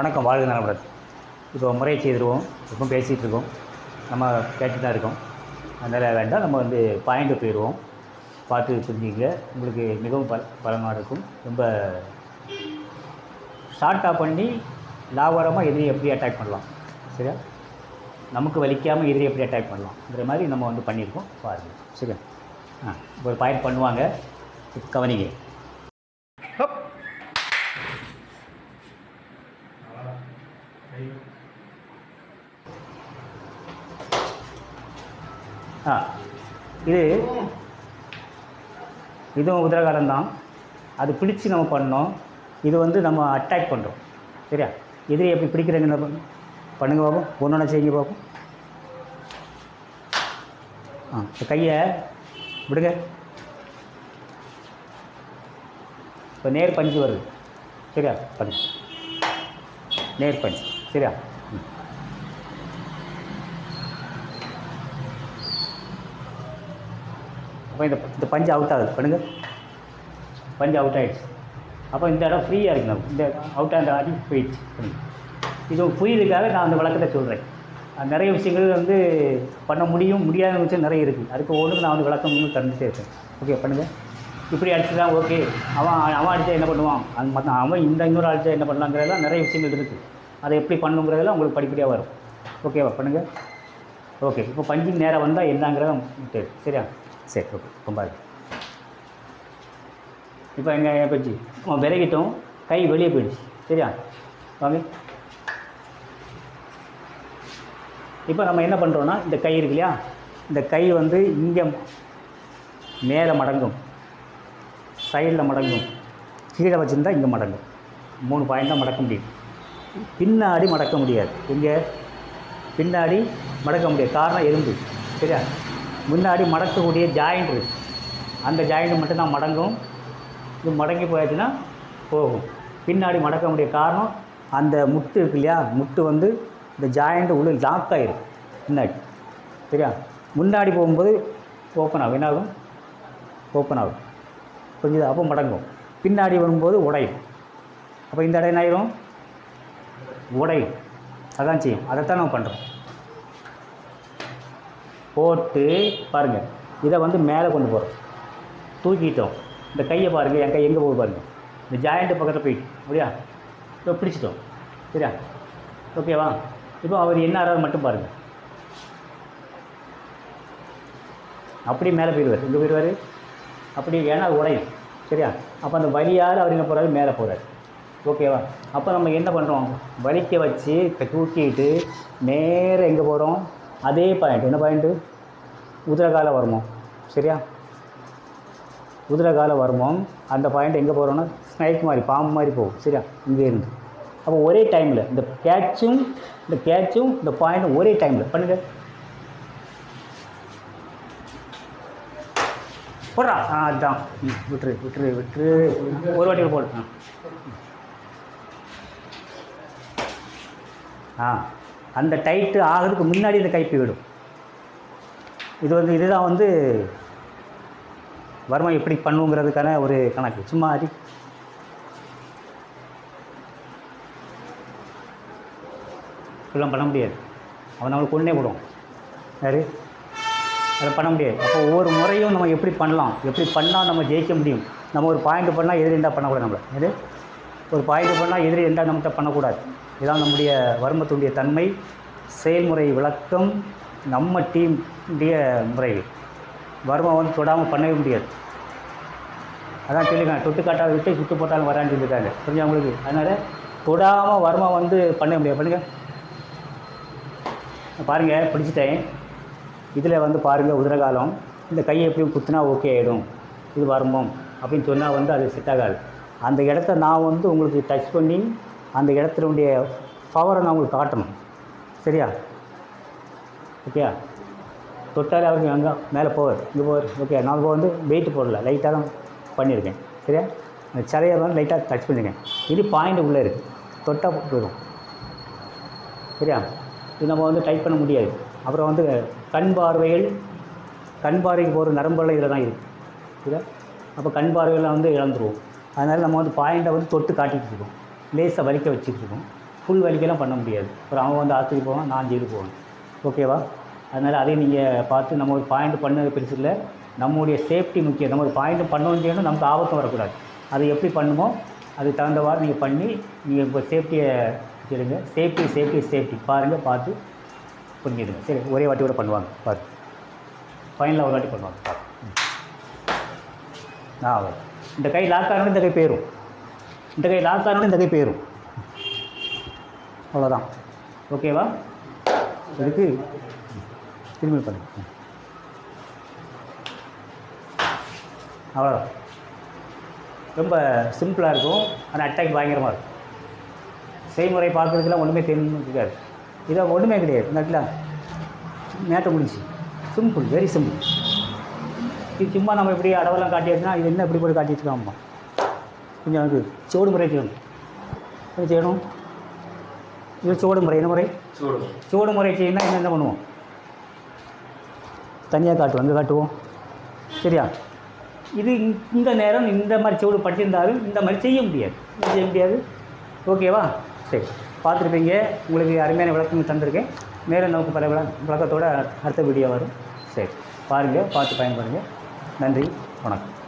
வணக்கம் வாழ்க நலமுடன் இப்போ முறையை செய்திருவோம். இப்போ பேசிகிட்டு இருக்கோம். நம்ம கேட்டு தான் இருக்கோம். அதனால் வேண்டாம் நம்ம வந்து பாயிண்ட் போயிடுவோம். பார்த்து புரிஞ்சுங்க உங்களுக்கு மிகவும் பல பலமாக இருக்கும். ரொம்ப ஷார்ட்டாக பண்ணி லாபகரமாக எதிரி எப்படி அட்டாக் பண்ணலாம்? சரியா? நமக்கு வலிக்காமல் எதிரி எப்படி அட்டாக் பண்ணலாம்ங்கிற மாதிரி நம்ம வந்து பண்ணியிருக்கோம். பாருங்கள் சரியா? ஆ ஒரு பாயிண்ட் பண்ணுவாங்க. கவனிங்க. ஆ. இது இதுவும் உதிரகாலம் தான் அது பிடிச்சி நம்ம பண்ணோம். இது வந்து நம்ம அட்டாக் பண்ணுறோம் சரியா? எதிரி எப்படி பிடிக்கிறீங்க என்ன பண்ணு? பண்ணுங்க பாப்போம் ஒன்று ஒன்றா செய்யுங்க பார்ப்போம் ஆ இந்த கையை விடுங்க. இப்போ நேர் பஞ்சு வருது. சரியா? பஞ்சு. நேர் பஞ்சு. சரியா? அப்போ இந்த இந்த பஞ்சு அவுட் ஆகுது. பண்ணுங்க. பஞ்சு அவுட் ஆகிடுச்சு அப்போ இந்த இடம் ஃப்ரீயாக இருக்கு நமக்கு இந்த அவுட் ஆகிற அடி போயிடுச்சு. பண்ணுங்க. இது புரியுதுக்காக நான் அந்த விளக்கத்தை சொல்கிறேன் நிறைய விஷயங்கள் வந்து பண்ண முடியும் முடியாத விஷயம் நிறைய இருக்குது அதுக்கு ஒன்றுக்கு நான் வந்து விளக்கம் வந்து தந்துட்டே இருக்கேன் ஓகே பண்ணுங்கள் இப்படி அடிச்சுதான் ஓகே அவன் அவன் அடித்தா என்ன பண்ணுவான்? அந்த மற்ற அவன் இந்த இன்னொரு அடித்தா என்ன பண்ணலாங்கிறதெல்லாம் நிறைய விஷயங்கள் இருக்குது அதை எப்படி பண்ணுங்கிறதெல்லாம் உங்களுக்கு படிப்படியாக வரும். ஓகேவா பண்ணுங்கள் ஓகே இப்போ பஞ்சிங் நேரம் வந்தால் என்னங்கிறத தெரியும் சரியா? சரி ஓகே ரொம்ப இப்போ எங்கே போயிடுச்சு அவன் விலகிட்டோம் கை வெளியே போயிடுச்சு சரியா? வாங்க இப்போ நம்ம என்ன பண்ணுறோன்னா இந்த கை இருக்கு இல்லையா? இந்த கை வந்து இங்கே மேலே மடங்கும். சைடில் மடங்கும். கீழே வச்சுருந்தா இங்கே மடங்கும். மூணு பாயிண்ட் தான் மடக்க முடியும். பின்னாடி மடக்க முடியாது. இங்கே பின்னாடி மடக்க முடியாது. காரணம் எறும்பு சரியா? முன்னாடி மடக்கக்கூடிய ஜாயிண்ட் இருக்குது அந்த ஜாயிண்ட் மட்டும் தான் மடங்கும். இது மடங்கி போயாச்சுன்னா போகும். பின்னாடி மடக்க முடிய காரணம் அந்த முட்டு இருக்கு இல்லையா? முட்டு வந்து இந்த ஜாயிண்ட் உள்ள லாக் ஆகிடும் பின்னாடி. சரியா? முன்னாடி போகும்போது ஓப்பன் ஆகும். என்ன ஆகும் ஓப்பன் ஆகும். கொஞ்சம் அப்போ மடங்கும். பின்னாடி வரும்போது உடையும். அப்போ இந்த இடம் என்ன ஆயிரும் உடையும். அதான் செய்யும். அதைத்தான் நம்ம பண்ணுறோம் போட்டு பாருங்கள் இதை வந்து மேலே கொண்டு போகிறோம் தூக்கிட்டோம். இந்த கையை பாருங்கள் என் கை எங்கே போகுது பாருங்கள் இந்த ஜாயிண்ட்டு பக்கத்தில் போயிட்டு அப்படியா? இப்போ பிடிச்சிட்டோம். சரியா? ஓகேவா இப்போ அவர் என்ன ஆறாரு மட்டும் பாருங்கள் அப்படியே மேலே போயிடுவார். எங்கே போயிடுவார்? அப்படி ஏன்னா அது உடையும். சரியா? அப்போ அந்த வலியால் அவர் என்ன போகிறாரு மேலே போகிறார் ஓகேவா அப்போ நம்ம என்ன பண்ணுறோம் வலிக்க வச்சு தூக்கிட்டு நேராக எங்கே போகிறோம் அதே பாயிண்ட் என்ன பாயிண்ட்டு உதிரகால வருமம். சரியா? உதிரகால வருமம். அந்த பாயிண்ட் எங்கே போகிறோன்னா ஸ்னைக் மாதிரி பாம்பு மாதிரி போகும். சரியா? இங்கே இருந்து. அப்போ ஒரே டைமில் இந்த கேட்சும் இந்த கேட்சும் இந்த பாயிண்ட்டும் ஒரே டைமில் பண்ணுங்கள் போடுறா. ஆ அதுதான் விட்டுரு விட்டுரு விட்டுரு. ஒரு வாட்டி போடு. ஆ. அந்த டைட்டு ஆகிறதுக்கு முன்னாடி இந்த கைப்பி விடும். இது வந்து இதுதான் வந்து வர்மம் எப்படி பண்ணுங்கிறதுக்கான ஒரு கணக்கு. சும்மா அடி. இப்படிலாம் பண்ண முடியாது. அவன் நம்மளுக்கு கொண்டே போடுவான் யார்? அதை பண்ண முடியாது. அப்போ ஒவ்வொரு முறையும் நம்ம எப்படி பண்ணலாம்? எப்படி பண்ணால் நம்ம ஜெயிக்க முடியும்? நம்ம ஒரு பாயிண்ட் பண்ணால் எதிரெண்டாக இருந்தால் பண்ணக்கூடாது நம்மளை. எது ஒரு பாயிண்ட் பண்ணால் எதிரி எந்த நம்மகிட்ட பண்ணக்கூடாது. இதான் நம்முடைய வர்மத்துடைய தன்மை. செயல்முறை விளக்கம் நம்ம டீம் உடைய முறைகள் வர்மம் வந்து தொடாமல் பண்ணவே முடியாது. அதான் சொல்லியிருக்காங்க. தொட்டு காட்டாத விட்டு சுட்டு போட்டாலும் வரான்னு சொல்லியிருக்காங்க. புரிஞ்சா உங்களுக்கு? அதனால் தொடாமல் வர்மம் வந்து பண்ண முடியாது. பண்ணுங்கள் பாருங்கள் பிடிச்சிட்டேன். இதில் வந்து பாருங்கள் உதிரகாலம். இந்த கையை எப்படியும் குத்துனா ஓகே ஆகிடும் இது வருமம் அப்படின்னு சொன்னால் வந்து அது செட் ஆகாது. அந்த இடத்த நான் வந்து உங்களுக்கு டச் பண்ணி அந்த இடத்தினுடைய பவரை நான் உங்களுக்கு காட்டணும். சரியா? ஓகே தொட்டாலே அவருக்கு அங்கே மேலே போவார். இங்கே போவார். ஓகே நான் இப்போ வந்து வெயிட் போடல. லைட்டாக தான் பண்ணியிருக்கேன். சரியா? அந்த சிலையை வந்து லைட்டாக டச் பண்ணியிருக்கேன் இது பாயிண்ட் உள்ளே இருக்குது தொட்டால் போயிடும் சரியா? இது நம்ம வந்து டைப் பண்ண முடியாது. அப்புறம் வந்து கண் பார்வைகள் கண் பார்வைக்கு போகிற நரம்பெல்லாம் இதில் தான் இருக்குது சரியா அப்போ கண் பார்வையெல்லாம் வந்து இழந்துருவோம். அதனால் நம்ம வந்து பாயிண்ட்டை வந்து தொட்டு காட்டிகிட்டு இருக்கோம். லேசாக வலிக்க வச்சுட்டு இருக்கோம். ஃபுல் வலிக்கெல்லாம் பண்ண முடியாது. அப்புறம் அவன் வந்து ஆஸ்பத்திரி போவான் நான் ஜெயிலுக்கு போவேன். ஓகேவா அதனால் அதையும் நீங்கள் பார்த்து நம்ம ஒரு பாயிண்ட் பண்ணது பெருசு இல்லை. நம்முடைய சேஃப்டி முக்கியம். நம்ம ஒரு பாயிண்ட் பண்ணவும் செய்யணும் நமக்கு ஆபத்தம் வரக்கூடாது. அதை எப்படி பண்ணுமோ அதுக்கு தகுந்தவாறு நீங்கள் பண்ணி நீங்கள் இப்போ சேஃப்டியை வச்சுடுங்க சேஃப்டி சேஃப்டி சேஃப்டி பாருங்கள் பார்த்து பண்ணிடுங்க சரி ஒரே வாட்டி கூட பண்ணுவாங்க. பார்த்து ஃபைனலாக ஒரு வாட்டி பண்ணுவாங்க. பார்த்து நான் இந்த கை லாக் ஆனோட இந்த கை போயிடும் இந்த கை லாக் ஆனோட இந்த கை போயிடும் அவ்வளோதான் ஓகேவா இதுக்கு திரும்பி பண்ணு. அவ்வளோ அவ்வளோதான் ரொம்ப சிம்பிளாக இருக்கும். ஆனால் அட்டாக் பயங்கரமாக இருக்கும். செய்முறை பார்க்குறதுக்கெல்லாம் ஒன்றுமே தெரிஞ்சுக்காது இதை ஒன்றுமே கிடையாது. நட்டில் மேட்டை முடிஞ்சு சிம்பிள் வெரி சிம்பிள் இது சும்மா நம்ம இப்படி அடவெல்லாம் காட்டியாச்சுன்னா இது என்ன இப்படி போட்டு காட்டி வச்சுக்காம கொஞ்சம் இது சோடு முறை செய்யணும். என்ன செய்யணும்? இது சோடு முறை என்ன முறை? சூடு முறை. செய்யணும்னா என்ன என்ன பண்ணுவோம்? தனியாக காட்டுவோம் அங்கே காட்டுவோம். சரியா? இது இந்த- நேரம் இந்த மாதிரி சோடு பட்டிருந்தாலும் இந்த மாதிரி செய்ய முடியாது. இது செய்ய முடியாது? ஓகேவா? சரி. பார்த்துருப்பீங்க. உங்களுக்கு அருமையான விளக்கம் தந்திருக்கேன். மேலும் நமக்கு பல விள விளக்கத்தோட அடுத்த வீடியோ வரும். சரி. பாருங்கள் பார்த்து பயன்படுங்க. நன்றி வணக்கம்.